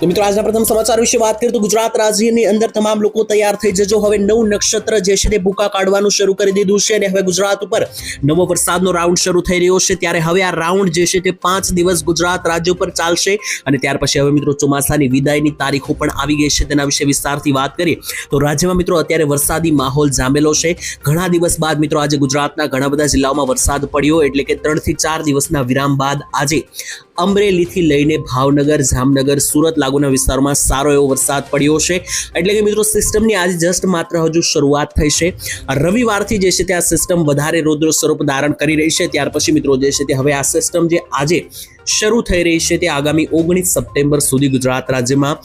તો મિત્રો, આજના પ્રથમ સમાચાર વિશે વાત કરીએ તો ગુજરાત રાજ્યની અંદર તમામ લોકો તૈયાર થઈ જજો. હવે નવું નક્ષત્ર જે છે તે ભૂકા કાઢવાનું શરૂ કરી દીધું છે અને હવે ગુજરાત ઉપર નવો વરસાદનો રાઉન્ડ શરૂ થઈ રહ્યો છે. ત્યારે હવે આ રાઉન્ડ જે છે તે પાંચ દિવસ ગુજરાત રાજ્ય ઉપર ચાલશે અને ત્યાર પછી હવે મિત્રો ચોમાસાની વિદાયની તારીખો પણ આવી ગઈ છે. તેના વિશે વિસ્તારથી વાત કરીએ તો રાજ્યમાં મિત્રો અત્યારે વરસાદી માહોલ જામેલો છે. ઘણા દિવસ બાદ મિત્રો આજે ગુજરાતના ઘણા બધા જિલ્લાઓમાં વરસાદ પડ્યો એટલે કે ત્રણથી ચાર દિવસના વિરામ બાદ આજે અમરેલીથી લઈને ભાવનગર, જામનગર, સુરત લાગુના વિસ્તારોમાં સારો એવો વરસાદ પડ્યો છે. એટલે કે મિત્રો, સિસ્ટમની આજે જસ્ટ માત્ર હજુ શરૂઆત થઈ છે. રવિવારથી જે છે તે આ સિસ્ટમ વધારે રૌદ્ર સ્વરૂપ ધારણ કરી રહી છે. ત્યાર પછી મિત્રો, જે છે તે હવે આ સિસ્ટમ જે આજે શરૂ થઈ રહી છે તે આગામી ઓગણીસ સપ્ટેમ્બર સુધી ગુજરાત રાજ્યમાં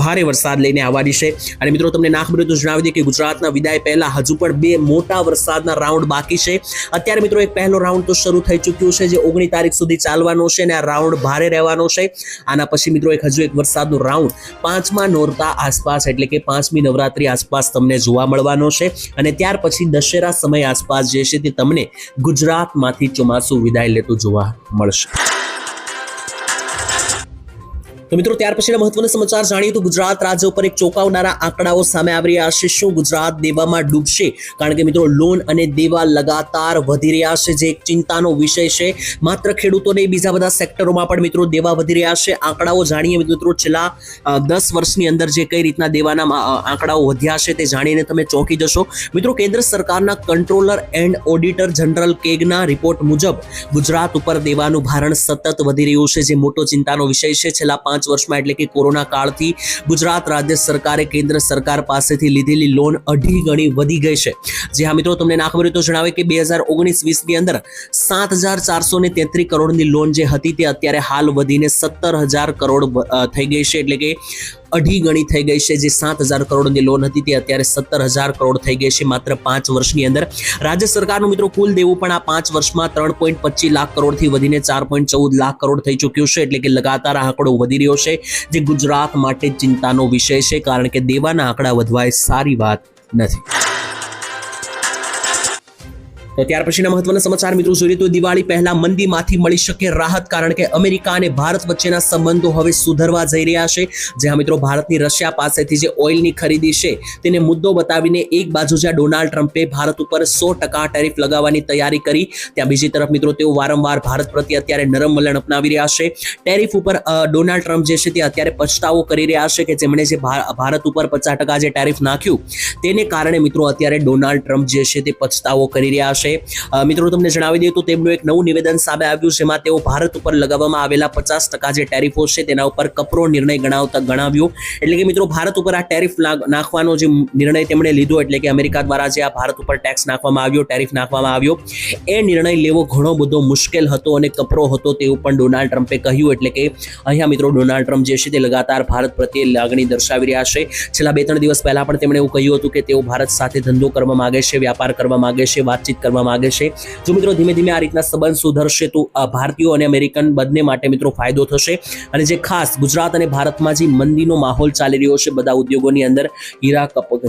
ભારે વરસાદ લઈને આવવાની છે. અને મિત્રો, તમને નાખબરે તો જણાવી દઈએ કે ગુજરાતના વિદાય પહેલા હજુ પણ બે મોટા વરસાદના રાઉન્ડ બાકી છે. અત્યારે મિત્રો, એક પહેલો રાઉન્ડ તો શરૂ થઈ ચૂક્યો છે, જે ઓગણીસ તારીખ સુધી ચાલવાનો છે અને આ રાઉન્ડ ભારે રહેવાનો છે. આના પછી મિત્રો, એક હજુ એક વરસાદનો રાઉન્ડ પાંચમા નોરતા આસપાસ એટલે કે પાંચમી નવરાત્રી આસપાસ તમને જોવા મળવાનો છે. અને ત્યાર પછી દશેરા સમય આસપાસ જે છે તે તમને ગુજરાતમાંથી ચોમાસું વિદાય લેતું જોવા મળશે. તો મિત્રો, ત્યાર પછીના મહત્વના સમાચાર જાણીએ તો ગુજરાત રાજ્ય ઉપર એક ચોંકાવનારા આંકડાઓ સામે આવી રહ્યા છે. શું ગુજરાત દેવામાં ડૂબશે? કારણ કે મિત્રો, લોન અને દેવા લગાતાર વધી રહ્યા છે, જે એક ચિંતાનો વિષય છે. માત્ર ખેડૂતો નહીં, બીજા બધા સેક્ટરોમાં પણ મિત્રો દેવા વધી રહ્યા છે. આંકડાઓ જાણીએ મિત્રો, છેલ્લા દસ વર્ષની અંદર જે કઈ રીતના દેવાના આંકડાઓ વધ્યા છે તે જાણીને તમે ચોંકી જશો. મિત્રો, કેન્દ્ર સરકારના કંટ્રોલર એન્ડ ઓડિટર જનરલ કેગના રિપોર્ટ મુજબ ગુજરાત ઉપર દેવાનું ભારણ સતત વધી રહ્યું છે, જે મોટો ચિંતાનો વિષય છે. છેલ્લા પાંચ વર્ષમાં એટલે કે કોરોના કાળથી ગુજરાત રાજ્ય સરકારે કેન્દ્ર સરકાર પાસેથી લીધેલી લોન અઢી ગણી વધી ગઈ છે. જે હા મિત્રો, તમને ના ખબર તો જણાવે કે બે હજાર ઓગણીસ વીસની અંદર સાત હજાર ચારસો ને તેત્રીસ કરોડની લોન જે હતી તે અત્યારે હાલ વધીને સત્તર હજાર કરોડ થઈ ગઈ છે. એટલે કે અઢી ગણી થઈ ગઈ છે. જે સાત હજાર કરોડની લોન હતી તે અત્યારે સત્તર હજાર કરોડ થઈ ગઈ છે માત્ર પાંચ વર્ષની અંદર. રાજ્ય સરકારનું મિત્રો કુલ દેવું પણ આ પાંચ વર્ષમાં ત્રણ પોઈન્ટ પચીસ લાખ કરોડથી વધીને ચાર પોઈન્ટ ચૌદ લાખ કરોડ થઈ ચૂક્યું છે. એટલે કે લગાતાર આંકડો વધી રહ્યો છે. જે ગુજરાત માટે ચિંતાનો વિષય છે, કારણ કે દેવાના આંકડા વધવા એ સારી વાત નથી. તો ત્યાર પછીના મહત્વના સમાચાર મિત્રો જોઈએ તો દિવાળી પહેલા મંદીમાંથી મળી શકે રાહત, કારણ કે અમેરિકા અને ભારત વચ્ચેના સંબંધો હવે સુધરવા જઈ રહ્યા છે. જ્યાં મિત્રો ભારતની રશિયા પાસેથી જે ઓઇલની ખરીદી છે, તેને મુદ્દો બતાવીને એક બાજુ જ્યાં ડોનાલ્ડ ટ્રમ્પે ભારત ઉપર સો ટકા ટેરિફ લગાવવાની તૈયારી કરી, ત્યાં બીજી તરફ મિત્રો તેઓ વારંવાર ભારત પ્રત્યે અત્યારે નરમ વલણ અપનાવી રહ્યા છે. ટેરિફ ઉપર ડોનાલ્ડ ટ્રમ્પ જે છે તે અત્યારે પછતાવો કરી રહ્યા છે કે જેમણે જે ભારત ઉપર પચાસ ટકા જે ટેરિફ નાખ્યું, તેને કારણે મિત્રો અત્યારે ડોનાલ્ડ ટ્રમ્પ જે છે તે પછતાવો કરી રહ્યા છે. અ, મિત્રો તમને જણાવી દઈએ તો તેમનું એક નવું નિવેદન સામે આવ્યું છે જેમાં તેઓ ભારત ઉપર લગાવવામાં આવેલા પચાસ ટકા જે ટેરિફો છે તેના ઉપર કપરો નિર્ણય ગણાવતા ગણાવ્યો. એટલે કે મિત્રો ભારત ઉપર આ ટેરિફ નાખવાનો જે નિર્ણય તેમણે લીધો એટલે કે અમેરિકા દ્વારા જે આ ભારત ઉપર ટેક્સ નાખવામાં આવ્યો ટેરિફ નાખવામાં આવ્યો એ નિર્ણય લેવો ઘણો બધો મુશ્કેલ હતો અને કપરો હતો તેવું પણ ડોનાલ્ડ ટ્રમ્પે કહ્યું. એટલે કે અહીંયા મિત્રો ડોનાલ્ડ ટ્રમ્પ જે છે તે લગાતાર ભારત પ્રત્યે લાગણી દર્શાવી રહ્યા છે. છેલ્લા બે ત્રણ દિવસ પહેલા પણ તેમણે એવું કહ્યું હતું કે તેઓ ભારત સાથે ધંધો કરવા માંગે છે વ્યાપાર કરવા માંગે છે વાતચીત કરવા માંગે છે. જો મિત્રો ધીમે ધીમે આ રીતના સંબંધ સુધરશે તો ભારતીયો અને અમેરિકન બંને માટે મિત્રો ફાયદો થશે. અને જે ખાસ ગુજરાત અને ભારતમાં જે મંદીનો માહોલ ચાલી રહ્યો છે બધા ઉદ્યોગોની અંદર, હીરા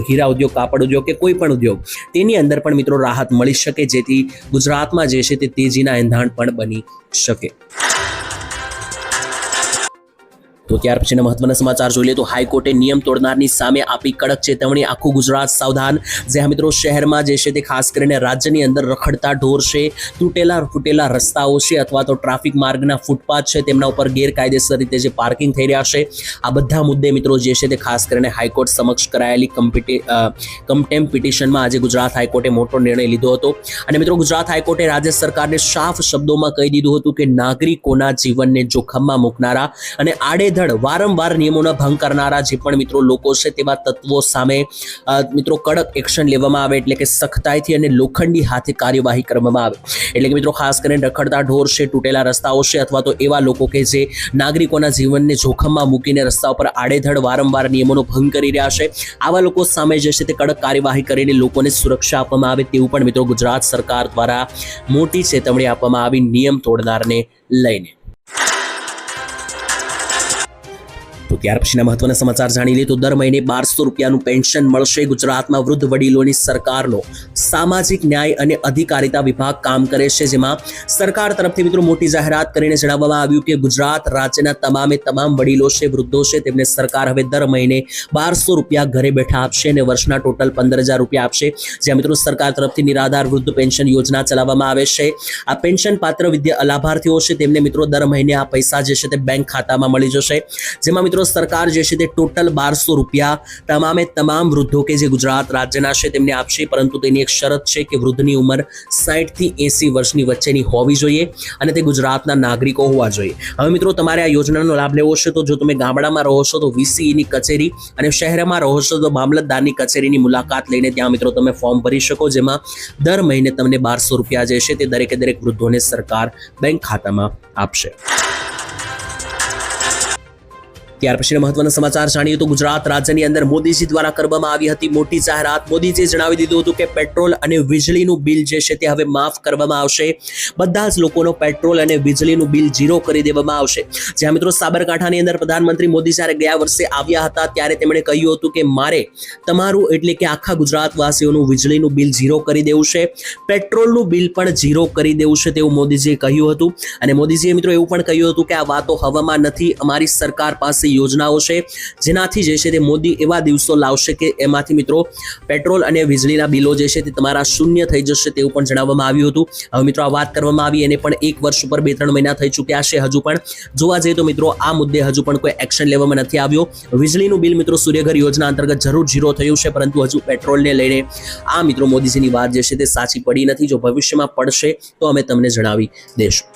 હીરા ઉદ્યોગ, કાપડ ઉદ્યોગ કે કોઈ પણ ઉદ્યોગ, તેની અંદર પણ મિત્રો રાહત મળી શકે, જેથી ગુજરાતમાં જે છે તે તેજીના એંધાણ પણ બની શકે. તો ત્યાર પછીના મહત્વના સમાચાર જોઈ લે તો હાઈકોર્ટે નિયમ તોડનારની સામે આપી કડક ચેતવણી આખું ગુજરાત સાવધાન. જે મિત્રો શહેરમાં જે છે તે ખાસ કરીને રાજ્યની અંદર રખડતા ઢોર છે, તૂટેલા ફૂટેલા રસ્તાઓ છે અથવા તો ટ્રાફિક માર્ગના ફૂટપાથ છે તેમના ઉપર ગેરકાયદેસર રીતે જે પાર્કિંગ થઈ રહ્યા છે. આ બધા મુદ્દે મિત્રો જે છે તે ખાસ કરીને હાઈકોર્ટ સમક્ષ કરાયેલી કમ્પિટી કમ્ટેમ પિટિશનમાં આજે ગુજરાત હાઈકોર્ટે મોટો નિર્ણય લીધો હતો. અને મિત્રો ગુજરાત હાઈકોર્ટે રાજ્ય સરકારને સાફ શબ્દોમાં કહી દીધું હતું કે નાગરિકોના જીવનને જોખમમાં મૂકનારા અને આડેધડ વારંવાર નિયમોના ભંગ કરનારા જે પણ મિત્રો લોકો છે, તેવા તત્વો સામે મિત્રો કડક એક્શન લેવામાં આવે એટલે કે સખ્તાઈથી અને લોખંડી હાથે કાર્યવાહી કરવામાં આવે. એટલે કે મિત્રો ખાસ કરીને રખડતા ઢોર છે, તૂટેલા રસ્તાઓ છે અથવા તો એવા લોકો કે જે નાગરિકોના જીવનને જોખમમાં મૂકીને રસ્તા ઉપર આડેધડ વારંવાર નિયમોનો ભંગ કરી રહ્યા છે. આવા લોકો સામે જે છે તે કડક કાર્યવાહી કરીને લોકોને સુરક્ષા આપવામાં આવે તેવું પણ મિત્રો ગુજરાત સરકાર દ્વારા મોટી ચેતવણી આપવામાં આવી, નિયમ તોડનારને લઈને. તો ત્યાર પછીના મહત્વના સમાચાર જાણી લઈએ તો દર મહિને બારસો રૂપિયાનું પેન્શન મળશે. ગુજરાતમાં વૃદ્ધ વડીલોની સરકારનો સામાજિક ન્યાય અને અધિકારિતા વિભાગ કામ કરે છે, જેમાં સરકાર તરફથી મિત્રો મોટી જાહેરાત કરીને જણાવવામાં આવ્યું કે ગુજરાત રાજ્યના તમામે તમામ વડીલો છે, વૃદ્ધો છે, તેમને સરકાર હવે દર મહિને બારસો રૂપિયા ઘરે બેઠા આપશે અને વર્ષના ટોટલ પંદર હજાર રૂપિયા આપશે. જ્યાં મિત્રો સરકાર તરફથી નિરાધાર વૃદ્ધ પેન્શન યોજના ચલાવવામાં આવે છે. આ પેન્શન પાત્ર વિદ્યા લાભાર્થીઓ છે, તેમને મિત્રો દર મહિને આ પૈસા જે છે તે બેંક ખાતામાં મળી જશે. જેમાં મિત્રો સરકાર જે છે તે ટોટલ બારસો રૂપિયા તમામે તમામ વૃદ્ધો કે જે ગુજરાત રાજ્યના છે તેમને આપશે, પરંતુ તેની એક શરત છે કે વૃદ્ધની ઉંમર સાહીઠથી એંસી વર્ષની વચ્ચેની હોવી જોઈએ અને તે ગુજરાતના નાગરિકો હોવા જોઈએ. હવે મિત્રો, તમારે આ યોજનાનો લાભ લેવો છે તો જો તમે ગામડામાં રહો છો તો વીસીઈની કચેરી અને શહેરમાં રહો છો તો મામલતદારની કચેરીની મુલાકાત લઈને ત્યાં મિત્રો તમે ફોર્મ ભરી શકો, જેમાં દર મહિને તમને બારસો રૂપિયા જે છે તે દરેકે દરેક વૃદ્ધોને સરકાર બેંક ખાતામાં આપશે. ત્યાર પછીના મહત્વના સમાચાર જાણીએ તો ગુજરાત રાજ્યની અંદર મોદીજી દ્વારા કરવામાં આવી હતી મોટી જાહેરાત. મોદીજીએ જણાવી દીધું હતું કે પેટ્રોલ અને વીજળીનું બિલ જે છે તે હવે માફ કરવામાં આવશે. બધા જ લોકોનો પેટ્રોલ અને વીજળીનું બિલ ઝીરો કરી દેવામાં આવશે. જ્યાં મિત્રો સાબરકાંઠાની અંદર પ્રધાનમંત્રી મોદી જ્યારે ગયા વર્ષે આવ્યા હતા ત્યારે તેમણે કહ્યું હતું કે મારે તમારું એટલે કે આખા ગુજરાતવાસીઓનું વીજળીનું બિલ ઝીરો કરી દેવું છે. પેટ્રોલનું બિલ પણ ઝીરો કરી દેવું છે તેવું મોદીજીએ કહ્યું હતું. અને મોદીજીએ મિત્રો એવું પણ કહ્યું હતું કે આ વાતો હવામાં નથી. અમારી સરકાર પાસે યોજનાઓ છે. જેનાથી જે છે તે મોદી એવા દિવસો લાવશે કે એમાંથી મિત્રો પેટ્રોલ અને વીજળીના બિલો જે છે તે તમારા શૂન્ય થઈ જશે તેવું પણ જણાવવામાં આવ્યું હતું. હવે મિત્રો આ વાત કરવામાં આવી એને પણ એક વર્ષ ઉપર બે ત્રણ મહિના થઈ ચૂક્યા છે હજુ પણ. જોવા જઈએ તો મિત્રો આ મુદ્દે હજુ પણ કોઈ એક્શન લેવામાં નથી આવ્યો. વીજળીનું બિલ મિત્રો સૂર્યઘર યોજના અંતર્ગત જરૂર ઝીરો થયું છે, પરંતુ હજુ પેટ્રોલને લઈને આ મિત્રો મોદીજીની વાત જે છે તે સાચી પડી નથી. જો ભવિષ્યમાં પડશે તો અમે તમને જણાવી દેશું.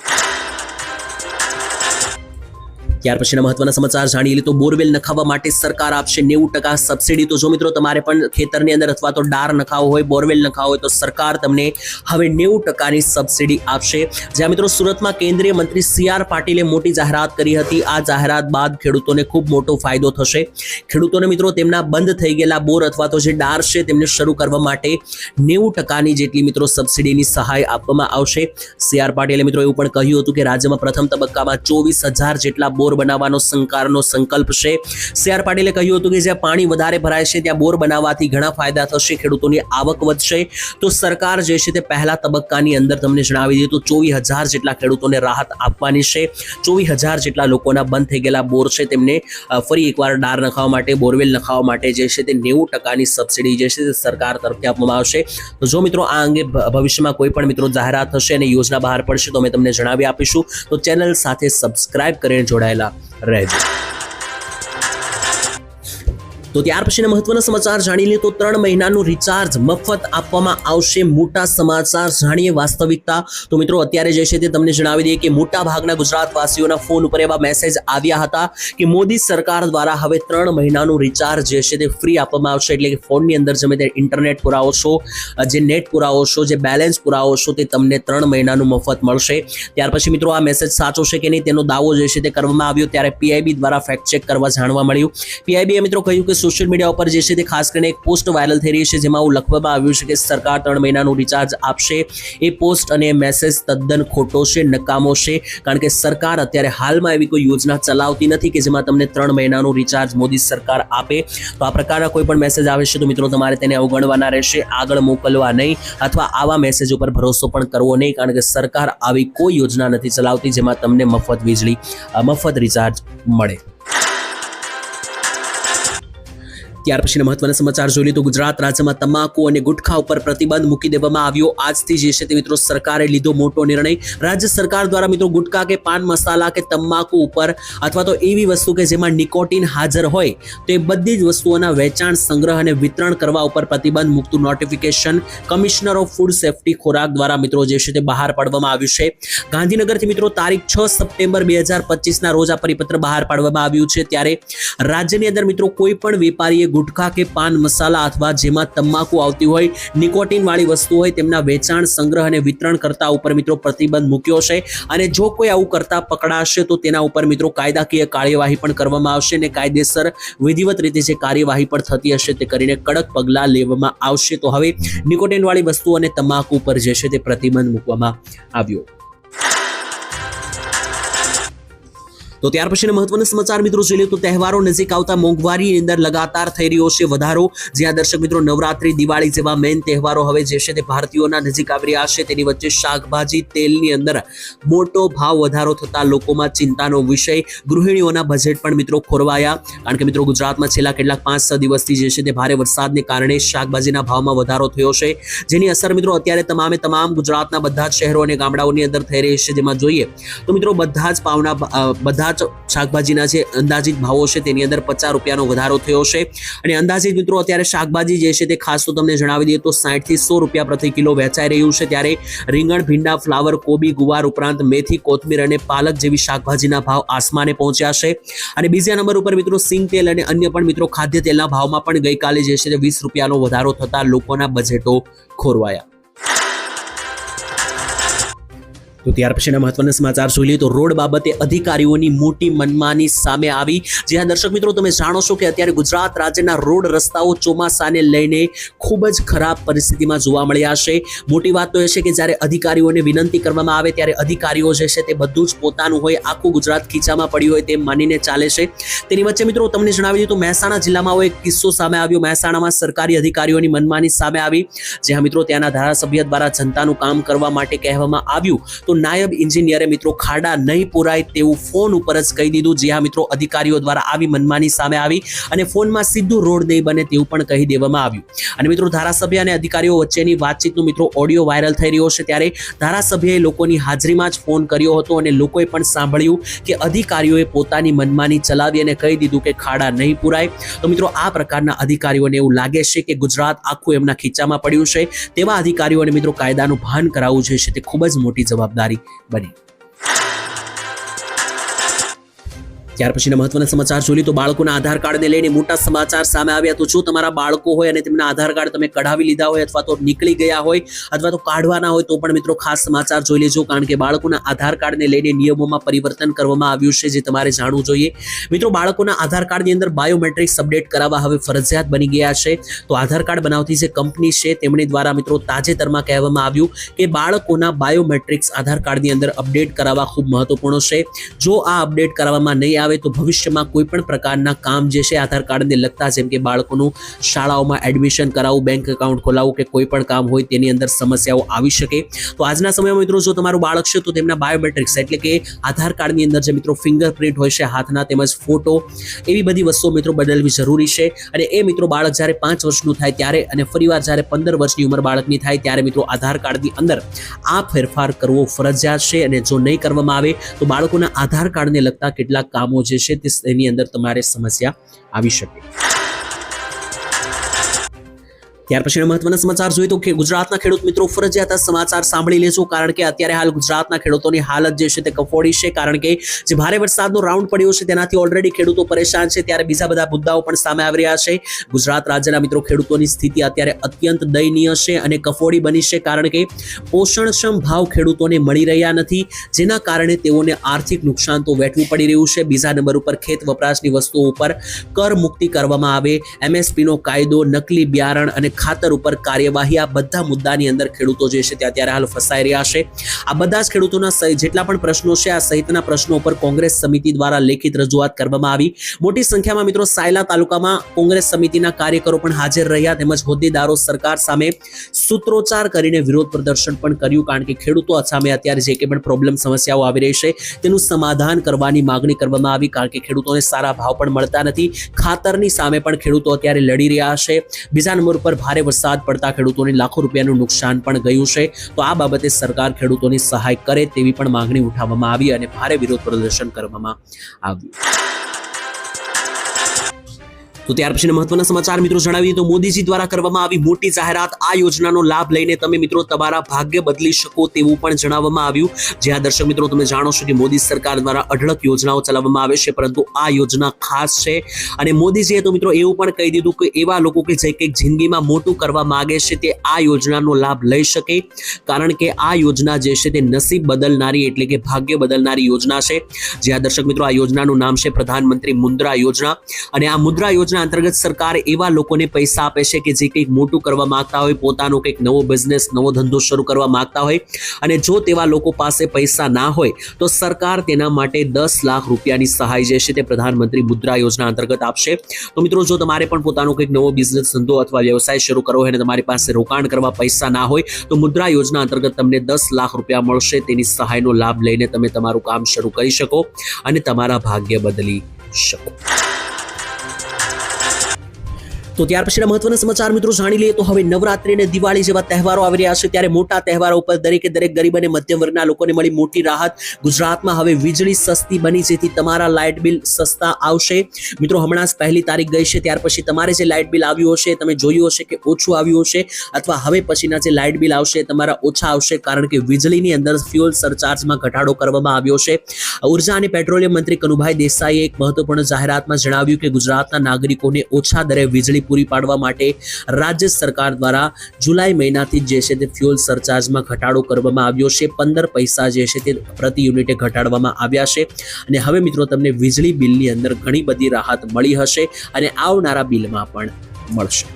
ત્યાર પછીના મહત્વના સમાચાર જાણી લઈએ તો બોરવેલ નખાવવા માટે સરકાર આપશે નેવું ટકા સબસિડી. તો જો મિત્રો તમારે પણ ખેતરની અંદર અથવા તો ડાર નખાવો હોય, બોરવેલ નખાવો હોય તો સરકાર તમને હવે નેવું ટકાની સબસિડી આપશે. જ્યાં મિત્રો સુરતમાં કેન્દ્રીય મંત્રી સી આર પાટીલે મોટી જાહેરાત કરી હતી. આ જાહેરાત બાદ ખેડૂતોને ખૂબ મોટો ફાયદો થશે. ખેડૂતોને મિત્રો તેમના બંધ થઈ ગયેલા બોર અથવા તો જે ડાર છે તેમને શરૂ કરવા માટે નેવું ટકાની જેટલી મિત્રો સબસિડીની સહાય આપવામાં આવશે. સી આર પાટીલે મિત્રો એવું પણ કહ્યું હતું કે રાજ્યમાં પ્રથમ તબક્કામાં ચોવીસ હજાર જેટલા બોર બનાવવાનો સંકારનો સંકલ્પ છે. સી આર પાટીલે કહ્યું હતું કે જ્યાં પાણી વધારે ભરાય છે, ત્યાં બોર બનાવવાથી ઘણા ફાયદા થશે, ખેડૂતોની આવક વધશે. તો સરકાર જે છે તે પહેલા તબક્કાની અંદર તમને જણાવી દીધું ચોવીસ હજાર જેટલા ખેડૂતોને રાહત આપવાની છે. ચોવીસ હજાર જેટલા લોકોના બંધ થઈ ગયેલા બોર છે, તેમને ફરી એકવાર ડાર નખાવવા માટે, બોરવેલ નખાવવા માટે જે છે તે નેવું ટકાની સબસિડી જે છે તે સરકાર તરફથી આપવામાં આવશે. તો જો મિત્રો આ અંગે ભવિષ્યમાં કોઈ પણ મિત્રો જાહેરાત થશે અને યોજના બહાર પડશે તો અમે તમને જણાવી આપીશું. તો ચેનલ સાથે સબસ્ક્રાઇબ કરીને જોડાયેલા della Red. તો ત્યાર પછીના મહત્વના સમાચાર જાણી લઈએ તો ત્રણ મહિનાનું રિચાર્જ મફત આપવામાં આવશે મોટા સમાચાર જાણીએ વાસ્તવિકતા. તો મિત્રો, અત્યારે જે છે તે તમને જણાવી દઈએ કે મોટા ભાગના ગુજરાતવાસીઓના ફોન ઉપર એવા મેસેજ આવ્યા હતા કે મોદી સરકાર દ્વારા હવે ત્રણ મહિનાનું રિચાર્જ જે છે તે ફ્રી આપવામાં આવશે. એટલે કે ફોનની અંદર તમે તે ઇન્ટરનેટ પુરાવો છો, જે નેટ પુરાવો છો, જે બેલેન્સ પુરાવો છો, તે તમને ત્રણ મહિનાનું મફત મળશે. ત્યાર પછી મિત્રો, આ મેસેજ સાચો છે કે નહીં તેનો દાવો જે છે તે કરવામાં આવ્યો ત્યારે પીઆઈબી દ્વારા ફેક્ટ ચેક કરવા જાણવા મળ્યું. પીઆઈબીએ મિત્રો કહ્યું કે સોશિયલ મીડિયા ઉપર જે છે તે ખાસ કરીને એક પોસ્ટ વાયરલ થઈ રહી છે, જેમાં એવું લખવામાં આવ્યું છે કે સરકાર ત્રણ મહિનાનું રિચાર્જ આપશે. એ પોસ્ટ અને મેસેજ તદ્દન ખોટો છે, નકામો છે, કારણ કે સરકાર અત્યારે હાલમાં એવી કોઈ યોજના ચલાવતી નથી કે જેમાં તમને ત્રણ મહિનાનું રિચાર્જ મોદી સરકાર આપે. તો આ પ્રકારના કોઈ પણ મેસેજ આવે છે તો મિત્રો તમારે તેને અવગણવાના રહેશે, આગળ મોકલવા નહીં અથવા આવા મેસેજ ઉપર ભરોસો પણ કરવો નહીં, કારણ કે સરકાર આવી કોઈ યોજના નથી ચલાવતી જેમાં તમને મફત વીજળી મફત રિચાર્જ મળે. ત્યાર પછીના મહત્વના સમાચાર જોઈ તો ગુજરાત રાજ્યમાં તમાકુ અને ગુટખા ઉપર પ્રતિબંધ મૂકી દેવામાં આવ્યો. આજથી જે છે તે મિત્રો સરકારે લીધો મોટો નિર્ણય. રાજ્ય સરકાર દ્વારા મિત્રો ગુટખા કે પાન મસાલા કે તમાકુ ઉપર અથવા તો એવી વસ્તુ કે જેમાં નિકોટિન હાજર હોય, તો એ બધી જ વસ્તુઓના વેચાણ, સંગ્રહ અને વિતરણ કરવા ઉપર પ્રતિબંધ મૂકતું notification commissioner of food safety ખોરાક દ્વારા મિત્રો જે છે તે બહાર પાડવામાં આવ્યું છે. ગાંધીનગરથી મિત્રો તારીખ છ સપ્ટેમ્બર બે હજાર પચીસના રોજ આ પરિપત્ર બહાર પાડવામાં આવ્યું છે. ત્યારે રાજ્યની અંદર મિત્રો કોઈ પણ વેપારીએ ગુટખા કે પાન મસાલા અથવા જેમાં તમાકુ આવતી હોય, નિકોટિનવાળી વસ્તુ હોય, તેમના વેચાણ, સંગ્રહ અને વિતરણ કરતા ઉપર મિત્રો પ્રતિબંધ મૂક્યો છે. અને જો કોઈ આવું કરતા પકડાશે, તો તેના ઉપર મિત્રો કાયદાકીય કાર્યવાહી પણ કરવામાં આવશે અને કાયદેસર વિધિવત રીતે જે કાર્યવાહી પણ થતી હશે તે કરીને કડક પગલાં લેવામાં આવશે. તો હવે નિકોટિનવાળી વસ્તુ અને તમાકુ પર જે છે તે પ્રતિબંધ મૂકવામાં આવ્યો. તો ત્યાર પછીના મહત્વના સમાચાર મિત્રો જોઈએ તો તહેવારો નજીક આવતા મોંઘવારીની અંદર લગાતાર થઈ રહ્યો છે વધારો. જ્યાં દર્શક મિત્રો નવરાત્રી, દિવાળી જેવા મેઇન તહેવારો હવે જે છે તે ભારતીયોના નજીક આવી રહ્યા છે. તેની વચ્ચે શાકભાજી, તેલની અંદર મોટો ભાવ વધારો થતા લોકોમાં ચિંતાનો વિષય. ગૃહિણીઓના બજેટ પણ મિત્રો ખોરવાયા. કારણ કે મિત્રો ગુજરાતમાં છેલ્લા કેટલાક પાંચ છ દિવસથી જે છે તે ભારે વરસાદને કારણે શાકભાજીના ભાવમાં વધારો થયો છે. જેની અસર મિત્રો અત્યારે તમામે તમામ ગુજરાતના બધા જ શહેરો અને ગામડાઓની અંદર થઈ રહી છે. જેમાં જોઈએ તો મિત્રો બધા જ પાવના બધા જ શાકભાજીના જે અંદાજિત ભાવો છે તેની અંદર પચાસ રૂપિયાનો વધારો થયો છે. અને અંદાજિત મિત્રો અત્યારે શાકભાજી જે છે તે ખાસ તો તમને જણાવી દઈએ તો સાઠથી સો રૂપિયા પ્રતિ કિલો વેચાઈ રહ્યું છે. ત્યારે રીંગણ, ભીંડા, ફ્લાવર, કોબી, ગુવાર ઉપરાંત મેથી, કોથમીર અને પાલક જેવી શાકભાજીના ભાવ આસમાને પહોંચ્યા છે. અને બીજા નંબર ઉપર મિત્રો સિંગ તેલ અને અન્ય પણ મિત્રો ખાદ્ય તેલના ભાવમાં પણ ગઈકાલે જે છે તે વીસ રૂપિયાનો વધારો થતા લોકોના બજેટો ખોરવાયા. તો ત્યાર પછીના મહત્વના સમાચાર જોઈ લઈએ તો રોડ બાબતે અધિકારીઓની મોટી મનમાની સામે આવી. જ્યાં દર્શક મિત્રો, તમે જાણો છો કે અત્યારે ગુજરાત રાજ્યના રોડ રસ્તાઓ ચોમાસાને લઈને ખૂબ જ ખરાબ પરિસ્થિતિમાં જોવા મળ્યા છે. મોટી વાત તો એ છે કે જ્યારે અધિકારીઓને વિનંતી કરવામાં આવે ત્યારે અધિકારીઓ જે છે તે બધું જ પોતાનું હોય, આખું ગુજરાત ખીચામાં પડ્યું હોય તેમ માનીને ચાલે છે. તેની વચ્ચે મિત્રો, તમને જણાવી દઉં તો મહેસાણા જિલ્લામાં એક કિસ્સો સામે આવ્યો. મહેસાણામાં સરકારી અધિકારીઓની મનમાની સામે આવી. જ્યાં મિત્રો, ત્યાંના ધારાસભ્ય દ્વારા જનતાનું કામ કરવા માટે કહેવામાં આવ્યું. તો નાયબ ઇન્જિનિયરે મિત્રો ખાડા નહીં પુરાય તેવું ફોન ઉપર જ કહી દીધું. જ્યાં મિત્રો, અધિકારીઓ દ્વારા આવી મનમાની સામે આવી અને ફોનમાં સીધું રોડ નહીં બને તેવું પણ કહી દેવામાં આવ્યું. અને મિત્રો, ધારાસભ્ય અને અધિકારીઓ વચ્ચેની વાતચીતનું મિત્રો ઓડિયો વાયરલ થઈ રહ્યો છે ત્યારે ધારાસભ્યએ લોકોની હાજરીમાં જ ફોન કર્યો હતો અને લોકોએ પણ સાંભળ્યું કે અધિકારીઓએ પોતાની મનમાની ચલાવી અને કહી દીધું કે ખાડા નહીં પુરાય. તો મિત્રો, આ પ્રકારના અધિકારીઓને એવું લાગે છે કે ગુજરાત આખું એમના ખીચામાં પડ્યું છે. તેવા અધિકારીઓને મિત્રો કાયદાનું ભાન કરાવવું જે છે તે ખૂબ જ મોટી જવાબદારી બની. ત્યાર પછીના મહત્વના સમાચાર જોઈએ તો બાળકોના આધાર કાર્ડને લઈને મોટા સમાચાર સામે આવ્યા. તો જો તમારા બાળકો હોય અને તેમના આધાર કાર્ડ તમે કઢાવી લીધા હોય અથવા તો નીકળી ગયા હોય અથવા તો કાઢવાના હોય તો પણ મિત્રો ખાસ સમાચાર જોઈ લેજો કારણ કે બાળકોના આધાર કાર્ડને લઈને નિયમોમાં પરિવર્તન કરવામાં આવ્યું છે જે તમારે જાણવું જોઈએ. મિત્રો, બાળકોના આધાર કાર્ડની અંદર બાયોમેટ્રિક્સ અપડેટ કરાવવા હવે ફરજિયાત બની ગયા છે. તો આધાર કાર્ડ બનાવતી જે કંપની છે તેમની દ્વારા મિત્રો તાજેતરમાં કહેવામાં આવ્યું કે બાળકોના બાયોમેટ્રિક્સ આધાર કાર્ડની અંદર અપડેટ કરાવવા ખૂબ મહત્વપૂર્ણ છે. જો આ અપડેટ કરાવવામાં નહીં આવે તો ભવિષ્યમાં કોઈ પણ પ્રકારના કામ જે છે આધાર કાર્ડને લગતા જેમ કે બાળકોનું શાળાઓમાં એડમિશન કરાવવું બેંક એકાઉન્ટ ખોલાવવું કે કોઈ પણ કામ હોય તેની અંદર સમસ્યાઓ આવી શકે. તો આજના સમયમાં મિત્રો, જો તમારું બાળક છે તો તેમના બાયોમેટ્રિક્સ એટલે કે આધાર કાર્ડની અંદર જે મિત્રો ફિંગરપ્રિન્ટ હોય છે, હાથના તેમજ ફોટો એવી બધી વસ્તુઓ મિત્રો બદલવી જરૂરી છે. અને એ મિત્રો બાળક જ્યારે પાંચ વર્ષનું થાય ત્યારે અને ફરીવાર જ્યારે પંદર વર્ષની ઉંમર બાળકની થાય ત્યારે મિત્રો આધાર કાર્ડની અંદર આ ફેરફાર કરવો ફરજિયાત છે. અને જો નહીં કરવામાં આવે તો બાળકોના આધાર કાર્ડને લગતા કેટલાક કામો જે છે તે અંદર તમારે સમસ્યા આવી શકે. ત્યાર પછીના મહત્વના સમાચાર જોઈએ તો કે ગુજરાતના ખેડૂત મિત્રો ફરજિયાત સમાચાર સાંભળી લેજો, કારણ કે અત્યારે હાલ ગુજરાતના ખેડૂતોની હાલત જે છે તે કફોડી છે, કારણ કે જે ભારે વરસાદનો રાઉન્ડ પડ્યો છે તેનાથી ઓલરેડી ખેડૂતો પરેશાન છે, ત્યારે બીજા બધા મુદ્દાઓ પણ સામે આવી રહ્યા છે. ગુજરાત રાજ્યના મિત્રો, ખેડૂતોની સ્થિતિ અત્યારે અત્યંત દયનીય છે અને કફોડી બની છે, કારણ કે પોષણક્ષમ ભાવ ખેડૂતોને મળી રહ્યા નથી, જેના કારણે તેઓને આર્થિક નુકસાન તો વેઠવું પડી રહ્યું છે. બીજા નંબર ઉપર ખેત વપરાશની વસ્તુઓ ઉપર કર મુક્તિ કરવામાં આવે, એમએસપીનો કાયદો, નકલી બિયારણ અને ખાતર ઉપર કાર્યવાહી, આ બધા મુદ્દાની અંદર ખેડૂતો જે છે તે અત્યારે હાલ ફસાઈ રહ્યા છે. આ બધા જ ખેડૂતોના જેટલા પણ પ્રશ્નો છે, આ સહિતના પ્રશ્નો ઉપર કોંગ્રેસ સમિતિ દ્વારા લેખિત રજૂઆત કરવામાં આવી. મોટી સંખ્યામાં મિત્રો સાયલા તાલુકામાં કોંગ્રેસ સમિતિના કાર્યકરો પણ હાજર રહ્યા તેમજ હોદ્દેદારો સરકાર સામે સૂત્રોચ્ચાર કરીને વિરોધ પ્રદર્શન પણ કર્યું કારણ કે ખેડૂતો સામે અત્યારે જે કંઈ પણ પ્રોબ્લેમ સમસ્યાઓ આવી રહી છે, તેનું સમાધાન કરવાની માગણી કરવામાં આવી કારણ કે ખેડૂતોને સારા ભાવ પણ મળતા નથી. ખાતરની સામે પણ ખેડૂતો અત્યારે લડી રહ્યા છે. બીજા નંબર ઉપર ભારે વરસાદ પડતા ખેડૂતોને લાખો રૂપિયાનું નુકસાન પણ ગયું છે. તો આ બાબતે સરકાર ખેડૂતોની સહાય કરે તેવી પણ માંગણી ઉઠાવવામાં આવી અને ભારે વિરોધ પ્રદર્શન કરવામાં આવ્યું. તો ત્યાર પછીના મહત્વના સમાચાર મિત્રો જણાવીએ તો મોદીજી દ્વારા કરવામાં આવી મોટી જાહેરાત આ યોજનાનો લાભ લઈને તમે મિત્રો તમારા ભાગ્ય બદલી શકો તેવું પણ જણાવવામાં આવ્યું. જ્યાં દર્શક મિત્રો તમે જાણો છો કે મોદી સરકાર દ્વારા અઢળક યોજનાઓ ચલાવવામાં આવે છે, પરંતુ આ યોજના ખાસ છે. અને મોદીજીએ તો મિત્રો એવું પણ કહી દીધું કે એવા લોકો કે જે કંઈક જિંદગીમાં મોટું કરવા માગે છે તે આ યોજનાનો લાભ લઈ શકે. કારણ કે આ યોજના જે છે તે નસીબ બદલનારી એટલે કે ભાગ્ય બદલનારી યોજના છે. જ્યાં દર્શક મિત્રો આ યોજનાનું નામ છે પ્રધાનમંત્રી મુદ્રા યોજના. અને આ મુદ્રા યોજના યોજના અંતર્ગત સરકાર એવા લોકોને પૈસા આપે છે કે જે કંઈક મોટું કરવા માંગતા હોય, પોતાનો કંઈક નવો બિઝનેસ નવો ધંધો શરૂ કરવા માંગતા હોય. અને જો તેવા લોકો પાસે પૈસા ના હોય, તો સરકાર તેના માટે દસ લાખ રૂપિયાની સહાય જે છે તે પ્રધાનમંત્રી મુદ્રા યોજના અંતર્ગત આપશે. તો મિત્રો, જો તમારે પણ પોતાનો કંઈક નવો બિઝનેસ ધંધો અથવા વ્યવસાય શરૂ કરવો હોય અને તમારી પાસે રોકાણ કરવા પૈસા ના હોય, તો મુદ્રા યોજના અંતર્ગત તમને દસ લાખ રૂપિયા મળશે. તેની સહાયનો લાભ લઈને તમે તમારું કામ શરૂ કરી શકો અને તમારા ભાગ્ય બદલી શકો. તો ત્યાર પછીના મહત્વના સમાચાર મિત્રો જાણી લઈએ તો હવે નવરાત્રી અને દિવાળી જેવા તહેવારો આવી રહ્યા છે. ત્યારે મોટા તહેવારો ઉપર દરેકે દરેક ગરીબ અને મધ્યમ વર્ગના લોકોને મળી મોટી રાહત. ગુજરાતમાં હવે વીજળી સસ્તી બની, જેથી તમારા લાઇટ બિલ સસ્તા આવશે. મિત્રો, હમણાં જ પહેલી તારીખ ગઈ છે, ત્યાર પછી તમારે જે લાઇટ બિલ આવ્યું હશે, તમે જોયું હશે કે ઓછું આવ્યું હશે, અથવા હવે પછીના જે લાઇટ બિલ આવશે તમારા ઓછા આવશે, કારણ કે વીજળીની અંદર ફ્યુઅલ સરચાર્જમાં ઘટાડો કરવામાં આવ્યો છે. ઊર્જા અને પેટ્રોલિયમ મંત્રી કનુભાઈ દેસાઈએ એક મહત્વપૂર્ણ જાહેરાતમાં જણાવ્યું કે ગુજરાતના નાગરિકોને ઓછા દરે વીજળી પૂરી પાડવા માટે રાજ્ય સરકાર દ્વારા જુલાઈ મહિનાથી જે છે તે ફ્યુઅલ સરચાર્જમાં ઘટાડો કરવામાં આવ્યો છે. પંદર પૈસા જે છે તે પ્રતિ યુનિટે ઘટાડવામાં આવ્યા છે. અને હવે મિત્રો તમને વીજળી બિલની અંદર ઘણી બધી રાહત મળી હશે અને આવનારા બિલમાં પણ મળશે.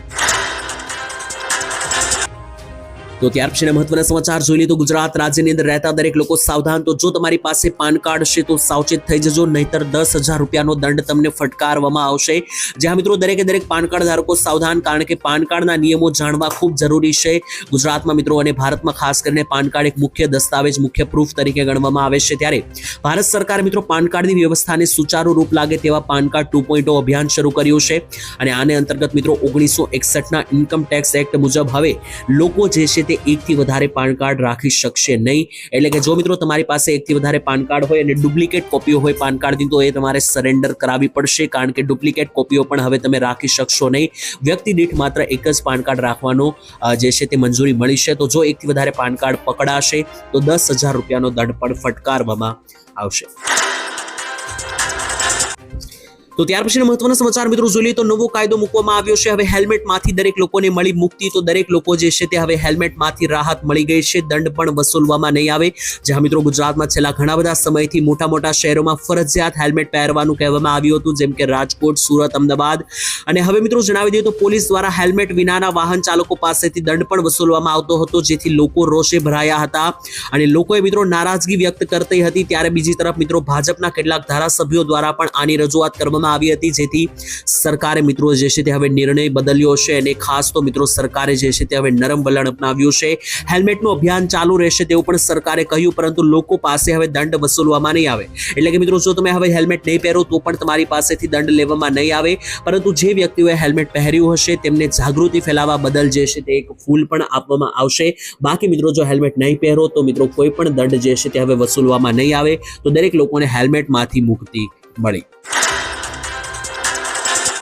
તો ત્યાર પછીના મહત્વના સમાચાર જોઈ લઈએ તો ગુજરાત રાજ્યની અંદર રહેતા દરેક લોકો સાવધાન. તો જો તમારી પાસે પાન કાર્ડ છે તો સાવચેત થઈ જજો, નહીતર દસ હજાર રૂપિયાનો દંડ તમને ફટકારવામાં આવશે. જ્યાં મિત્રો દરેકે દરેક પાન કાર્ડ ધારકો સાવધાન, કારણ કે પાન કાર્ડના નિયમો જાણવા ખૂબ જરૂરી છે. ગુજરાતમાં મિત્રો અને ભારતમાં ખાસ કરીને પાન કાર્ડ એક મુખ્ય દસ્તાવેજ, મુખ્ય પ્રૂફ તરીકે ગણવામાં આવે છે ત્યારે. ભારત સરકારે મિત્રો પાન કાર્ડની વ્યવસ્થાને સુચારુ રૂપ લાગે તેવા પાન કાર્ડ ટુ પોઈન્ટ અભિયાન શરૂ કર્યું છે. અને આને અંતર્ગત મિત્રો ઓગણીસો એકસઠના ઇન્કમ ટેક્સ એક્ટ મુજબ હવે લોકો જે છે તે એકથી વધારે પાન કાર્ડ રાખી શકશે નહીં. એટલે કે જો મિત્રો તમારી પાસે એકથી વધારે પાન કાર્ડ હોય અને ડુપ્લિકેટ કોપીઓ હોય પાન કાર્ડની તો એ તમારે સરેન્ડર કરાવવી પડશે, કારણ કે ડુપ્લિકેટ કોપીઓ પણ હવે તમે રાખી શકશો નહીં. વ્યક્તિ દીઠ માત્ર એક જ પાન કાર્ડ રાખવાનો જે છે તે મંજૂરી મળી છે. તો જો એકથી વધારે પાન કાર્ડ પકડાશે, તો દસ હજાર રૂપિયાનો દંડ પણ ફટકારવામાં આવશે. તો ત્યાર પછીના મહત્વના સમાચાર મિત્રો જોઈએ તો નવો કાયદો મૂકવામાં આવ્યો છે. હવે હેલ્મેટમાંથી દરેક લોકોને મળી મુક્તિ. તો દરેક લોકો જે છે તે હવે હેલ્મેટમાંથી રાહત મળી ગઈ છે. દંડ પણ વસૂલવામાં નહીં આવે. જ્યાં મિત્રો ગુજરાતમાં છેલ્લા ઘણા બધા સમયથી મોટા મોટા શહેરોમાં ફરજિયાત હેલ્મેટ પહેરવાનું કહેવામાં આવ્યું હતું, જેમ કે રાજકોટ, સુરત, અમદાવાદ. અને હવે મિત્રો જણાવી દઈએ તો પોલીસ દ્વારા હેલ્મેટ વિનાના વાહન ચાલકો પાસેથી દંડ પણ વસૂલવામાં આવતો હતો, જેથી લોકો રોષે ભરાયા હતા. અને લોકોએ મિત્રો નારાજગી વ્યક્ત કરતી હતી. ત્યારે બીજી તરફ મિત્રો ભાજપના કેટલાક ધારાસભ્યો દ્વારા પણ આની રજૂઆત કરવામાં આવી હતી. જેથી સરકારે મિત્રો જે છે તે હવે નિર્ણય બદલ્યો છે અને ખાસ તો મિત્રો સરકારે જે છે તે હવે નરમ વલણ અપનાવ્યું છે. હેલ્મેટનું અભિયાન ચાલુ રહેશે તેવું પણ સરકારે કહ્યું, પરંતુ લોકો પાસે હવે દંડ વસૂલવામાં નહીં આવે. એટલે કે મિત્રો, જો તમે હવે હેલ્મેટ નહીં પહેરો, તો પણ તમારી પાસેથી દંડ લેવામાં નહીં આવે. પરંતુ જે વ્યક્તિઓએ હેલ્મેટ પહેર્યું હશે, તેમને જાગૃતિ ફેલાવવા બદલ જે છે તે એક ફૂલ પણ આપવામાં આવશે. બાકી મિત્રો, જો હેલ્મેટ નહીં પહેરો, તો મિત્રો કોઈ પણ દંડ જે છે તે હવે વસૂલવામાં નહીં આવે. તો દરેક લોકોને હેલ્મેટમાંથી મુક્તિ મળી.